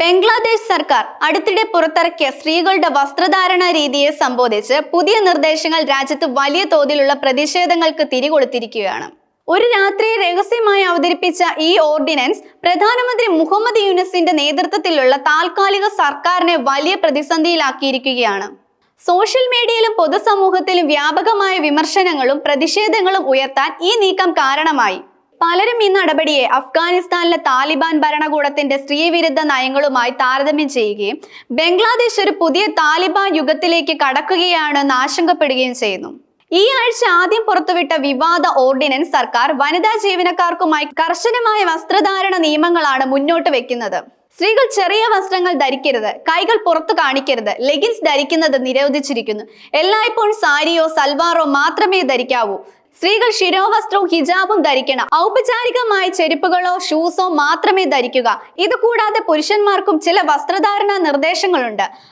ബംഗ്ലാദേശ് സർക്കാർ അടുത്തിടെ പുറത്തിറക്കിയ സ്ത്രീകളുടെ വസ്ത്രധാരണ രീതിയെ സംബോധിച്ച് പുതിയ നിർദ്ദേശങ്ങൾ രാജ്യത്ത് വലിയ തോതിലുള്ള പ്രതിഷേധങ്ങൾക്ക് തിരികൊളുത്തിരിക്കുകയാണ്. ഒരു രാത്രി രഹസ്യമായി അവതരിപ്പിച്ച ഈ ഓർഡിനൻസ് പ്രധാനമന്ത്രി മുഹമ്മദ് യൂനസിന്റെ നേതൃത്വത്തിലുള്ള താൽക്കാലിക സർക്കാരിനെ വലിയ പ്രതിസന്ധിയിലാക്കിയിരിക്കുകയാണ്. സോഷ്യൽ മീഡിയയിലും പൊതുസമൂഹത്തിലും വ്യാപകമായ വിമർശനങ്ങളും പ്രതിഷേധങ്ങളും ഉയർത്താൻ ഈ നീക്കം കാരണമായി. പലരും ഈ നടപടിയെ അഫ്ഗാനിസ്ഥാനിലെ താലിബാൻ ഭരണകൂടത്തിന്റെ സ്ത്രീവിരുദ്ധ നയങ്ങളുമായി താരതമ്യം ചെയ്യുകയും ബംഗ്ലാദേശ് ഒരു പുതിയ താലിബാൻ യുഗത്തിലേക്ക് കടക്കുകയാണെന്ന് ആശങ്കപ്പെടുകയും ചെയ്യുന്നു. ഈ ആഴ്ച ആദ്യം പുറത്തുവിട്ട വിവാദ ഓർഡിനൻസ് സർക്കാർ വനിതാ ജീവനക്കാർക്കുമായി കർശനമായ വസ്ത്രധാരണ നിയമങ്ങളാണ് മുന്നോട്ട് വെക്കുന്നത്. സ്ത്രീകൾ ചെറിയ വസ്ത്രങ്ങൾ ധരിക്കരുത് കൈകൾ പുറത്തു കാണിക്കരുത് ലെഗിൻസ് ധരിക്കുന്നത് നിരോധിച്ചിരിക്കുന്നു. എല്ലായ്പ്പോഴും സാരിയോ സൽവാറോ മാത്രമേ ധരിക്കാവൂ. സ്ത്രീകൾ ശിരോവസ്ത്രവും ഹിജാബും ധരിക്കണം. ഔപചാരികമായ ചെരുപ്പുകളോ ഷൂസോ മാത്രമേ ധരിക്കുക. ഇത് കൂടാതെ പുരുഷന്മാർക്കും ചില വസ്ത്രധാരണ നിർദ്ദേശങ്ങളുണ്ട്.